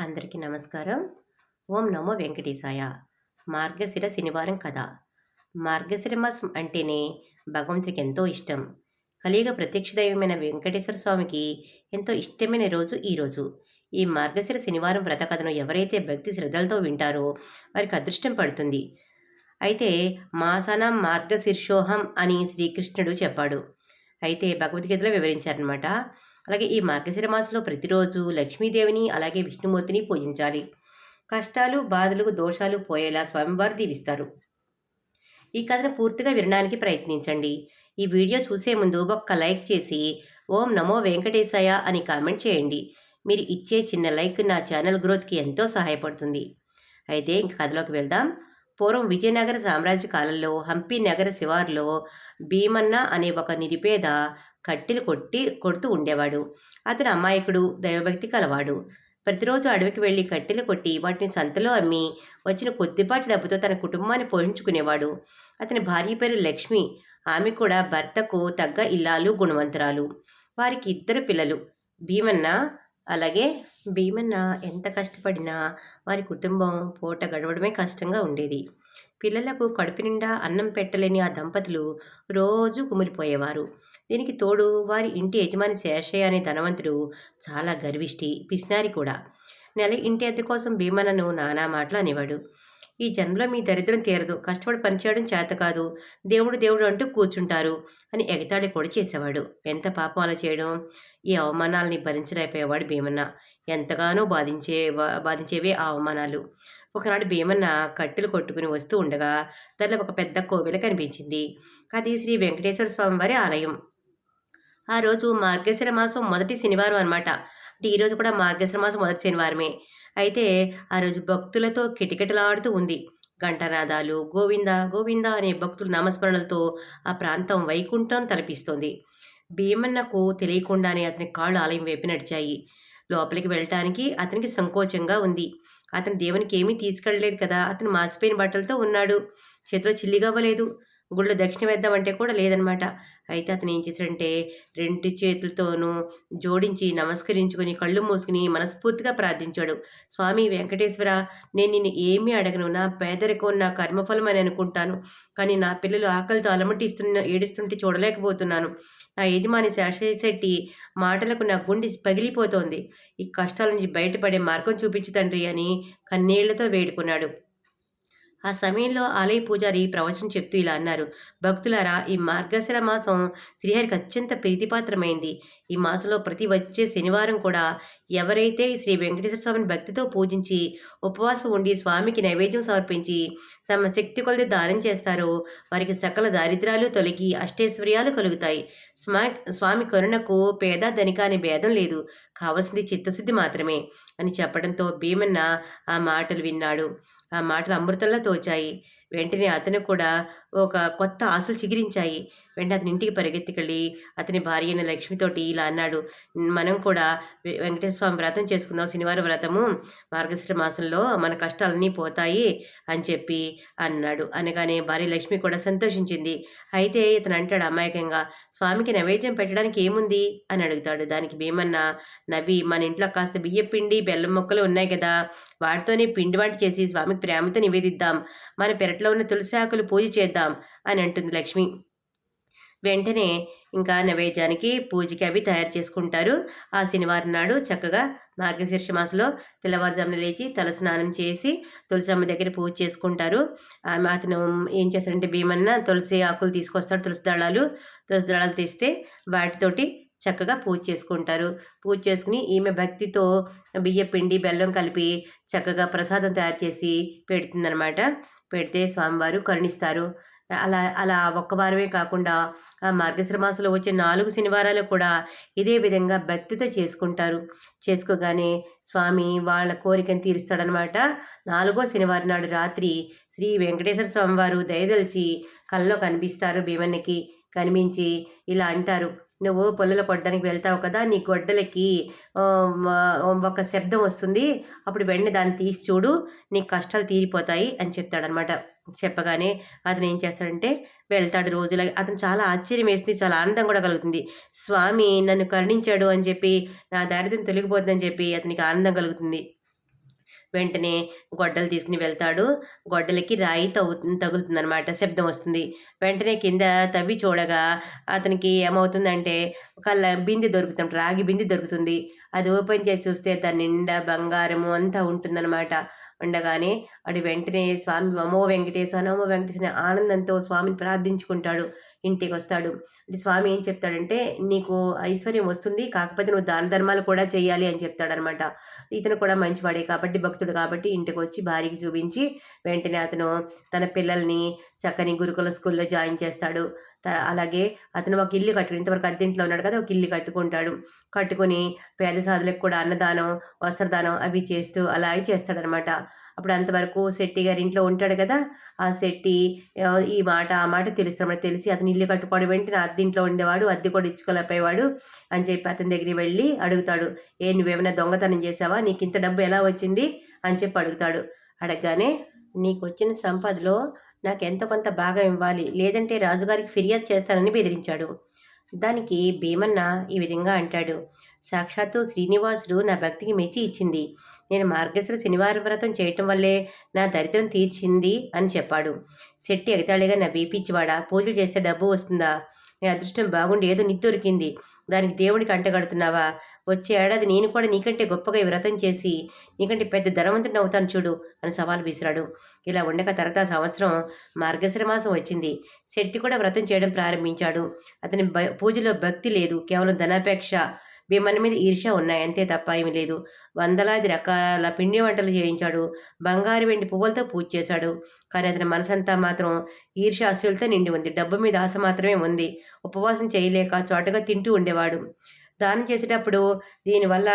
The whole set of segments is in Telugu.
అందరికీ నమస్కారం. ఓం నమో వెంకటేశాయ. మార్గశిర శనివారం కథ. మార్గశిర మాసం అంటేనే భగవంతుడికి ఎంతో ఇష్టం. కలియుగ ప్రత్యక్ష దైవమైన వెంకటేశ్వర స్వామికి ఎంతో ఇష్టమైన రోజు ఈ రోజు. ఈ మార్గశిర శనివారం వ్రత కథను ఎవరైతే భక్తి శ్రద్ధలతో వింటారో వారికి అదృష్టం పడుతుంది. అయితే మాసనం మార్గశీర్షోహం అని శ్రీకృష్ణుడు చెప్పాడు. అయితే భగవద్గీతలో వివరించారనమాట అలాగే ఈ మార్గశిర మాసంలో ప్రతిరోజు లక్ష్మీదేవిని అలాగే విష్ణుమూర్తిని పూజించాలి. కష్టాలు బాధలు దోషాలు పోయేలా స్వామివారు దీవిస్తారు. ఈ కథను పూర్తిగా వినడానికి ప్రయత్నించండి. ఈ వీడియో చూసే ముందు ఒక్క లైక్ చేసి ఓం నమో వెంకటేశాయ అని కామెంట్ చేయండి. మీరు ఇచ్చే చిన్న లైక్ నా ఛానల్ గ్రోత్కి ఎంతో సహాయపడుతుంది. అయితే ఇంక కథలోకి వెళ్దాం. పూర్వం విజయనగర సామ్రాజ్య కాలంలో హంపి నగర శివార్లో భీమన్న అనే ఒక నిరుపేద కట్టెలు కొట్టి కొడుతూ ఉండేవాడు. అతను అమాయకుడు దైవభక్తి కలవాడు. ప్రతిరోజు అడవికి వెళ్ళి కట్టెలు కొట్టి వాటిని సంతలో అమ్మి వచ్చిన కొద్దిపాటి డబ్బుతో తన కుటుంబాన్ని పోషించుకునేవాడు. అతని భార్య పేరు లక్ష్మి. ఆమె కూడా భర్తకు తగ్గ ఇల్లాలు గుణవంతురాలు. వారికి ఇద్దరు పిల్లలు. భీమన్న అలాగే భీమన్న ఎంత కష్టపడినా వారి కుటుంబం పూట గడవడమే కష్టంగా ఉండేది. పిల్లలకు కడుపు నిండా అన్నం పెట్టలేని ఆ దంపతులు రోజు కుమిలిపోయేవారు. దీనికి తోడు వారి ఇంటి యజమాని శేషయ్య అనే ధనవంతుడు చాలా గర్విష్టి పిసినారి కూడా. నెల ఇంటి అద్దె కోసం భీమన్నను నానా మాటలు అనేవాడు. ఈ జన్మలో మీ దరిద్రం తీరదు. కష్టపడి పనిచేయడం చేత కాదు. దేవుడు దేవుడు అంటూ కూర్చుంటారు అని ఎగతాళి కూడా చేసేవాడు. ఎంత పాపం అలా చేయడం? ఈ అవమానాలని భరించలేకపోయేవాడు భీమన్న. ఎంతగానో బాధించే బాధించేవే ఆ అవమానాలు. ఒకనాడు భీమన్న కట్టెలు కొట్టుకుని వస్తూ ఉండగా దానిలో ఒక పెద్ద కోవెల కనిపించింది. అది శ్రీ వెంకటేశ్వర స్వామి వారి ఆలయం. ఆ రోజు మార్గేశ్వర మాసం మొదటి శనివారం అనమాట అంటే ఈరోజు కూడా మార్గేశ్వర మాసం మొదటి శనివారమే. అయితే ఆ రోజు భక్తులతో కిటకిటలాడుతూ ఉంది. ఘంటనాదాలు గోవింద గోవింద అనే భక్తుల నామస్మరణలతో ఆ ప్రాంతం వైకుంఠం తలపిస్తోంది. భీమన్నకు తెలియకుండానే అతని కాళ్ళు ఆలయం వైపు నడిచాయి. లోపలికి వెళ్ళటానికి అతనికి సంకోచంగా ఉంది. అతను దేవునికి ఏమీ తీసుకెళ్ళలేదు కదా అతను మాసిపోయిన బట్టలతో ఉన్నాడు. చేతిలో చిల్లిగవ్వలేదు గుళ్ళు దక్షిణ వేద్దామంటే కూడా లేదనమాట. అయితే అతను ఏం చేశాడంటే రెండు చేతులతోనూ జోడించి నమస్కరించుకొని కళ్ళు మూసుకుని మనస్ఫూర్తిగా ప్రార్థించాడు. స్వామి వెంకటేశ్వర నేను నిన్ను ఏమీ అడగను. నా పేదరికం నా కర్మఫలం అని అనుకుంటాను. కానీ నా పిల్లలు ఆకలితో అలమటిస్తున్న ఏడుస్తుంటే చూడలేకపోతున్నాను. నా యజమాని శేషశెట్టి మాటలకు నా గుండె పగిలిపోతోంది. ఈ కష్టాల నుంచి బయటపడే మార్గం చూపించు తండ్రి అని కన్నీళ్ళతో వేడుకున్నాడు. ఆ సమయంలో ఆలయ పూజారి ప్రవచనం చెప్తూ ఇలా అన్నారు. భక్తులారా ఈ మార్గశిర మాసం శ్రీహరికి అత్యంత ప్రీతిపాత్రమైంది. ఈ మాసంలో ప్రతి వచ్చే శనివారం కూడా ఎవరైతే శ్రీ వెంకటేశ్వర స్వామిని భక్తితో పూజించి ఉపవాసం ఉండి స్వామికి నైవేద్యం సమర్పించి తమ శక్తి కొలది దానం చేస్తారో వారికి సకల దారిద్రాలు తొలగి అష్టైశ్వర్యాలు కలుగుతాయి. స్వా స్వామి కరుణకు పేద ధనిక అనే భేదం లేదు. కావలసింది చిత్తశుద్ధి మాత్రమే అని చెప్పడంతో భీమన్న ఆ మాటలు విన్నాడు. ఆ మాటలు అమృతంలో తోచాయి. వెంటనే అతను కూడా ఒక కొత్త ఆశలు చిగిరించాయి. వెంటనే అతని ఇంటికి పరిగెత్తికెళ్ళి అతని భార్య అయిన లక్ష్మితోటి ఇలా అన్నాడు. మనం కూడా వెంకటేశ్వర స్వామి వ్రతం చేసుకుందాం. శనివారం వ్రతము మార్గశిర మాసంలో మన కష్టాలన్నీ పోతాయి అని చెప్పి అన్నాడు. అనగానే భార్య లక్ష్మి కూడా సంతోషించింది. అయితే ఇతను అంటాడు అమాయకంగా స్వామికి నైవేద్యం పెట్టడానికి ఏముంది? అని అడుగుతాడు. దానికి భీమన్న నవి మన ఇంట్లో కాస్త బియ్య పిండి బెల్లం మొక్కలు ఉన్నాయి కదా. వాటితోనే పిండి వంట చేసి స్వామికి ప్రేమతో నివేదిద్దాం. మన పెరట్లో ఉన్న తులసి ఆకులు పూజ చేద్దాం. అని అంటుంది లక్ష్మి. వెంటనే ఇంకా నైవేద్యానికి పూజకి అవి తయారు చేసుకుంటారు. ఆ శనివారం నాడు చక్కగా మార్గశీర్ష మాసంలో తెల్లవారుజామున లేచి తల స్నానం చేసి తులసమ్మ దగ్గర పూజ చేసుకుంటారు. అతను ఏం చేస్తాడంటే భీమన్న తులసి ఆకులు తీసుకొస్తాడు తులసి దళాలు తులసి దళాలు తీస్తే వాటితోటి చక్కగా పూజ చేసుకుంటారు. పూజ చేసుకుని ఈమె భక్తితో బియ్య పిండి బెల్లం కలిపి చక్కగా ప్రసాదం తయారు చేసి పెడుతుందనమాట పెడితే స్వామివారు కరుణిస్తారు. అలా అలా ఒక్క వారమే కాకుండా మార్గశ్ర మాసంలో వచ్చే నాలుగు శనివారాలు కూడా ఇదే విధంగా భక్తితో చేసుకుంటారు. చేసుకోగానే స్వామి వాళ్ళ కోరికను తీరుస్తాడనమాట. నాలుగో శనివారం నాడు రాత్రి శ్రీ వెంకటేశ్వర స్వామివారు దయదలిచి కళ్ళలో కనిపిస్తారు భీమన్నకి. కనిపించి ఇలా అంటారు. నువ్వు పొల్లలు కొట్టడానికి వెళ్తావు కదా నీ గొడ్డలకి ఒక శబ్దం వస్తుంది. అప్పుడు వెంటనే దాన్ని తీసి చూడు నీ కష్టాలు తీరిపోతాయి అని చెప్తాడనమాట. చెప్పగానే అతను ఏం చేస్తాడంటే వెళ్తాడు రోజులా అతను చాలా ఆశ్చర్యం వేస్తుంది చాలా ఆనందం కూడా కలుగుతుంది. స్వామి నన్ను కరుణించాడు అని చెప్పి నా దారిద్ర్యం తొలగిపోతుందని చెప్పి అతనికి ఆనందం కలుగుతుంది. వెంటనే గొడ్డలు తీసుకుని వెళ్తాడు. గొడ్డలకి రాయి తగు తగులుతుందనమాట శబ్దం వస్తుంది. వెంటనే కింద తవ్వి చూడగా అతనికి ఏమవుతుందంటే ఒక ల- బిందె దొరుకుతుంది రాగి బిందె దొరుకుతుంది. అది ఓపెన్ చేసి చూస్తే దాని నిండా బంగారము అంతా ఉంటుందన్నమాట. ఉండగానే వాడు వెంటనే స్వామి నమో వెంకటేశ నమో వెంకటేశ ఆనందంతో స్వామిని ప్రార్థించుకుంటాడు. ఇంటికి వస్తాడు. అంటే స్వామి ఏం చెప్తాడంటే నీకు ఐశ్వర్యం వస్తుంది కాకపోతే నువ్వు దాన ధర్మాలు కూడా చేయాలి అని చెప్తాడనమాట. ఇతను కూడా మంచివాడే కాబట్టి భక్తుడు కాబట్టి ఇంటికి వచ్చి భార్యకి చూపించి వెంటనే అతను తన పిల్లల్ని చక్కని గురుకుల స్కూల్లో జాయిన్ చేస్తాడు. అలాగే అతను ఒక ఇల్లు కట్టుకుని ఇంతవరకు అద్దెంట్లో ఉన్నాడు కదా ఒక ఇల్లు కట్టుకుంటాడు. కట్టుకుని పేద సాధులకు కూడా అన్నదానం వస్త్రదానం అవి చేస్తూ అలాగే చేస్తాడనమాట. అప్పుడు అంతవరకు శెట్టి గారి ఇంట్లో ఉంటాడు కదా ఆ శెట్టి ఈ మాట ఆ మాట తెలుస్తాడు తెలిసి అతను ఇల్లు కట్టుకోవడం వెంటనే అద్దెంట్లో ఉండేవాడు అద్దె కూడా ఇచ్చుకోలేకపోయేవాడు అని చెప్పి అతని దగ్గరికి వెళ్ళి అడుగుతాడు. ఏ నువ్వేమైనా దొంగతనం చేసావా నీకు ఇంత డబ్బు ఎలా వచ్చింది? అని చెప్పి అడుగుతాడు. అడగగానే నీకు వచ్చిన సంపదలో నాకు ఎంత కొంత భాగం ఇవ్వాలి? లేదంటే రాజుగారికి ఫిర్యాదు చేస్తానని బెదిరించాడు. దానికి భీమన్న ఈ విధంగా అంటాడు. సాక్షాత్తు శ్రీనివాసుడు నా భక్తికి మెచ్చి ఇచ్చింది. నేను మార్గశిర శనివారం వ్రతం చేయటం వల్లే నా దరిద్రం తీర్చింది అని చెప్పాడు. శెట్టి ఎగతాళిగా నా బీపిచ్చివాడా పూజలు చేస్తే డబ్బు వస్తుందా? నీ అదృష్టం బాగుండి ఏదో నిద్దొరికింది దానికి దేవుడికి అంటగడుతున్నావా వచ్చే ఏడాది నేను కూడా నీకంటే గొప్పగా ఈ వ్రతం చేసి నీకంటే పెద్ద ధనవంతుని అవుతాను చూడు అని సవాల్ విసిరాడు. ఇలా ఉండక తర్వాత సంవత్సరం మార్గశిర మాసం వచ్చింది. శెట్టి కూడా వ్రతం చేయడం ప్రారంభించాడు. అతని భ పూజలో భక్తి లేదు. కేవలం ధనాపేక్ష భీమన మీద ఈర్ష్య ఉన్నాయి. అంతే తప్ప ఏమీ లేదు. వందలాది రకాల పిండి వంటలు చేయించాడు. బంగారు వెండి పువ్వులతో పూజ చేశాడు. కానీ అతని మనసంతా మాత్రం ఈర్ష్య అసూలతో నిండి ఉంది. డబ్బు మీద ఆశ మాత్రమే ఉంది. ఉపవాసం చేయలేక చోటగా తింటూ ఉండేవాడు. దానం చేసేటప్పుడు దీనివల్ల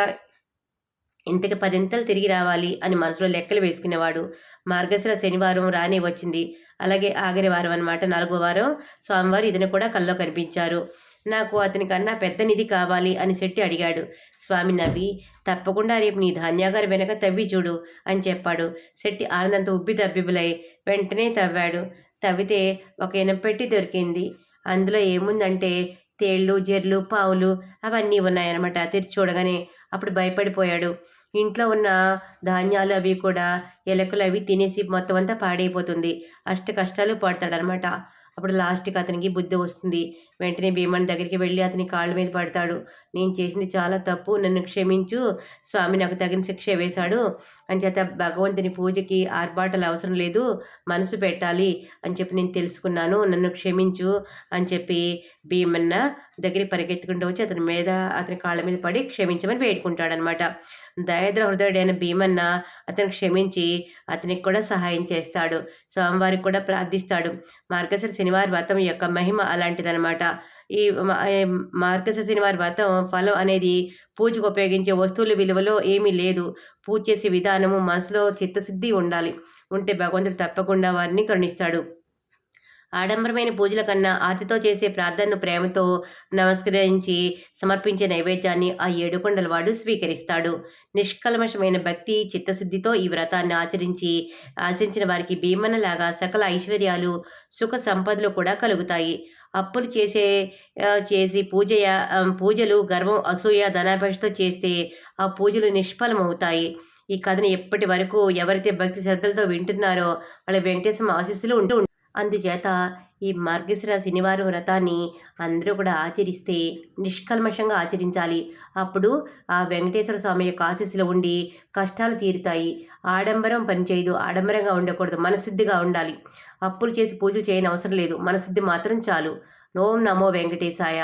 ఇంతకి పదింతలు తిరిగి రావాలి అని మనసులో లెక్కలు వేసుకునేవాడు. మార్గశిర శనివారం రాని వచ్చింది. అలాగే ఆఖరి వారం అనమాట నాలుగో వారం స్వామివారు ఇతను కూడా కల్లో కనిపించారు. నాకు అతని కన్నా పెద్ద నిధి కావాలి అని శెట్టి అడిగాడు. స్వామి నవ్వి తప్పకుండా రేపు నీ ధాన్యాగారి వెనక తవ్వి చూడు అని చెప్పాడు. శెట్టి ఆనందంతో ఉబ్బి తబ్బిబులై వెంటనే తవ్వాడు. తవ్వితే ఒక ఇనపెట్టి దొరికింది. అందులో ఏముందంటే తేళ్ళు జెర్లు పావులు అవన్నీ ఉన్నాయన్నమాట. తెరిచి చూడగానే అప్పుడు భయపడిపోయాడు. ఇంట్లో ఉన్న ధాన్యాలు అవి కూడా ఎలకలు అవి తినేసి మొత్తం అంతా పాడైపోతుంది. అష్ట కష్టాలు పడతాడనమాట అప్పుడు లాస్ట్కి అతనికి బుద్ధి వస్తుంది. వెంటనే భీమన్ దగ్గరికి వెళ్ళి అతని కాళ్ళ మీద పడతాడు. నేను చేసింది చాలా తప్పు నన్ను క్షమించు స్వామి నాకు తగిన శిక్ష వేశాడు. అని చేత భగవంతుని పూజకి ఆర్భాటలు అవసరం లేదు మనసు పెట్టాలి అని చెప్పి నేను తెలుసుకున్నాను. నన్ను క్షమించు అని చెప్పి భీమన్న దగ్గర పరిగెత్తుకుంటూ వచ్చి అతని మీద అతని కాళ్ళ మీద పడి క్షమించమని వేడుకుంటాడనమాట. దయద్ర హృదయుడైన భీమన్న అతను క్షమించి అతనికి కూడా సహాయం చేస్తాడు. స్వామివారికి కూడా ప్రార్థిస్తాడు. మార్గశిర శనివారి వ్రతం యొక్క మహిమ అలాంటిదనమాట. ఈ మ- వారి మార్గశిర వ్రతం ఫలం అనేది పూజకు ఉపయోగించే వస్తువుల విలువలో ఏమీ లేదు. పూజ చేసే విధానము మనసులో చిత్తశుద్ధి ఉండాలి. ఉంటే భగవంతుడు తప్పకుండా వారిని కరుణిస్తాడు. ఆడంబరమైన పూజల కన్నా ఆర్తితో చేసే ప్రార్థనను ప్రేమతో నమస్కరించి సమర్పించే నైవేద్యాన్ని ఆ ఏడుకొండల వాడు స్వీకరిస్తాడు నిష్కల్మషమైన భక్తి చిత్తశుద్ధితో ఈ వ్రతాన్ని ఆచరించి ఆచరించిన వారికి భీమనలాగా సకల ఐశ్వర్యాలు సుఖ సంపదలు కూడా కలుగుతాయి అప్పులు చేసే చేసి పూజ పూజలు గర్వం అసూయ ధనాపేక్షతో చేస్తే ఆ పూజలు నిష్ఫలమవుతాయి ఈ కథను ఎప్పటి వరకు ఎవరైతే భక్తి శ్రద్ధలతో వింటున్నారో వాళ్ళ వెంకటేశ్వర ఆశీస్సులు ఉంటూ ఉంటాయి. అందుచేత ఈ మార్గశిర శనివారం వ్రతాన్ని అందరూ కూడా ఆచరిస్తే నిష్కల్మషంగా ఆచరించాలి. అప్పుడు ఆ వెంకటేశ్వర స్వామి యొక్క ఆశీస్సులో ఉండి కష్టాలు తీరుతాయి. ఆడంబరం పనిచేయదు ఆడంబరంగా ఉండకూడదు. మనశుద్ధిగా ఉండాలి. అప్పులు చేసి పూజలు చేయని అవసరం లేదు. మనశుద్ధి మాత్రం చాలు. ఓం నమో వెంకటేశాయ.